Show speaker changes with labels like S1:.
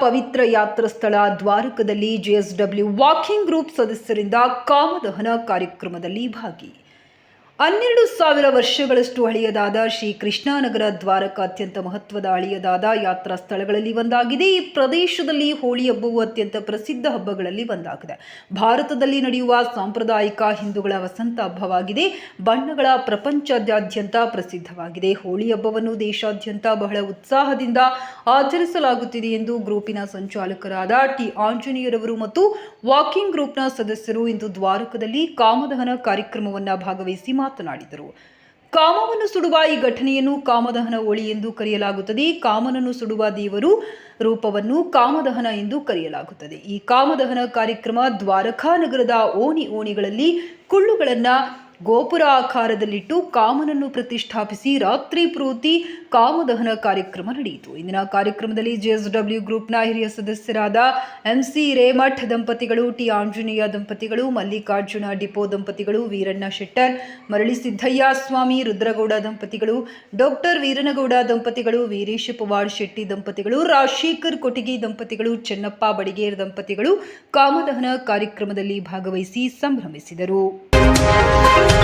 S1: ಪವಿತ್ರ ಯಾತ್ರಾ ಸ್ಥಳ ದ್ವಾರಕದಲ್ಲಿ JSW walking group ಸದಸ್ಯರಿಂದ ಕಾಮದಹನ ಕಾರ್ಯಕ್ರಮದಲ್ಲಿ ಭಾಗಿ. ಹನ್ನೆರಡು ಸಾವಿರ ವರ್ಷಗಳಷ್ಟು ಹಳೆಯದಾದ ಶ್ರೀ ಕೃಷ್ಣಾನಗರ ದ್ವಾರಕ ಅತ್ಯಂತ ಮಹತ್ವದ ಹಳೆಯದಾದ ಯಾತ್ರಾ ಸ್ಥಳಗಳಲ್ಲಿ ಒಂದಾಗಿದೆ. ಈ ಪ್ರದೇಶದಲ್ಲಿ ಹೋಳಿ ಹಬ್ಬವು ಅತ್ಯಂತ ಪ್ರಸಿದ್ಧ ಹಬ್ಬಗಳಲ್ಲಿ ಒಂದಾಗಿದೆ. ಭಾರತದಲ್ಲಿ ನಡೆಯುವ ಸಾಂಪ್ರದಾಯಿಕ ಹಿಂದೂಗಳ ವಸಂತ ಹಬ್ಬವಾಗಿದೆ. ಬಣ್ಣಗಳ ಪ್ರಪಂಚದಾದ್ಯಂತ ಪ್ರಸಿದ್ಧವಾಗಿದೆ. ಹೋಳಿ ಹಬ್ಬವನ್ನು ದೇಶಾದ್ಯಂತ ಬಹಳ ಉತ್ಸಾಹದಿಂದ ಆಚರಿಸಲಾಗುತ್ತಿದೆ ಎಂದು ಗ್ರೂಪಿನ ಸಂಚಾಲಕರಾದ ಟಿ. ಆಂಜನೇಯರವರು ಮತ್ತು ವಾಕಿಂಗ್ ಗ್ರೂಪ್ನ ಸದಸ್ಯರು ಇಂದು ದ್ವಾರಕದಲ್ಲಿ ಕಾಮದಹನ ಕಾರ್ಯಕ್ರಮವನ್ನು ಭಾಗವಹಿಸಿ ಮಾತನಾಡಿದರು. ಕಾಮವನ್ನು ಸುಡುವ ಈ ಘಟನೆಯನ್ನು ಕಾಮದಹನ ಒಳಿ ಎಂದು ಕರೆಯಲಾಗುತ್ತದೆ. ಕಾಮನನ್ನು ಸುಡುವ ದೇವರು ರೂಪವನ್ನು ಕಾಮದಹನ ಎಂದು ಕರೆಯಲಾಗುತ್ತದೆ. ಈ ಕಾಮದಹನ ಕಾರ್ಯಕ್ರಮ ದ್ವಾರಕಾ ನಗರದ ಓಣಿ ಓಣಿಗಳಲ್ಲಿ ಕುಳ್ಳುಗಳನ್ನ ಗೋಪುರ ಆಕಾರದಲ್ಲಿಟ್ಟು ಕಾಮನನ್ನು ಪ್ರತಿಷ್ಠಾಪಿಸಿ ರಾತ್ರಿ ಪೂರ್ತಿ ಕಾಮದಹನ ಕಾರ್ಯಕ್ರಮ ನಡೆಯಿತು. ಇಂದಿನ ಕಾರ್ಯಕ್ರಮದಲ್ಲಿ ಜೆಎಸ್ಡಬ್ಲ್ಯೂ ಗ್ರೂಪ್ನ ಹಿರಿಯ ಸದಸ್ಯರಾದ ಎಂಸಿ ರೇಮಠ್ ದಂಪತಿಗಳು, ಟಿ ಆಂಜನೇಯ ದಂಪತಿಗಳು, ಮಲ್ಲಿಕಾರ್ಜುನ ಡಿಪೋ ದಂಪತಿಗಳು, ವೀರಣ್ಣ ಶೆಟ್ಟರ್, ಮರಳಿ ಸಿದ್ದಯ್ಯ ಸ್ವಾಮಿ, ರುದ್ರಗೌಡ ದಂಪತಿಗಳು, ಡಾಕ್ಟರ್ ವೀರನಗೌಡ ದಂಪತಿಗಳು, ವೀರೇಶ ಪವಾಡ್ ಶೆಟ್ಟಿ ದಂಪತಿಗಳು, ರಾಜಶೇಖರ್ ಕೊಟಗಿ ದಂಪತಿಗಳು, ಚೆನ್ನಪ್ಪ ಬಡಿಗೇರ್ ದಂಪತಿಗಳು ಕಾಮದಹನ ಕಾರ್ಯಕ್ರಮದಲ್ಲಿ ಭಾಗವಹಿಸಿ ಸಂಭ್ರಮಿಸಿದರು. Thank you.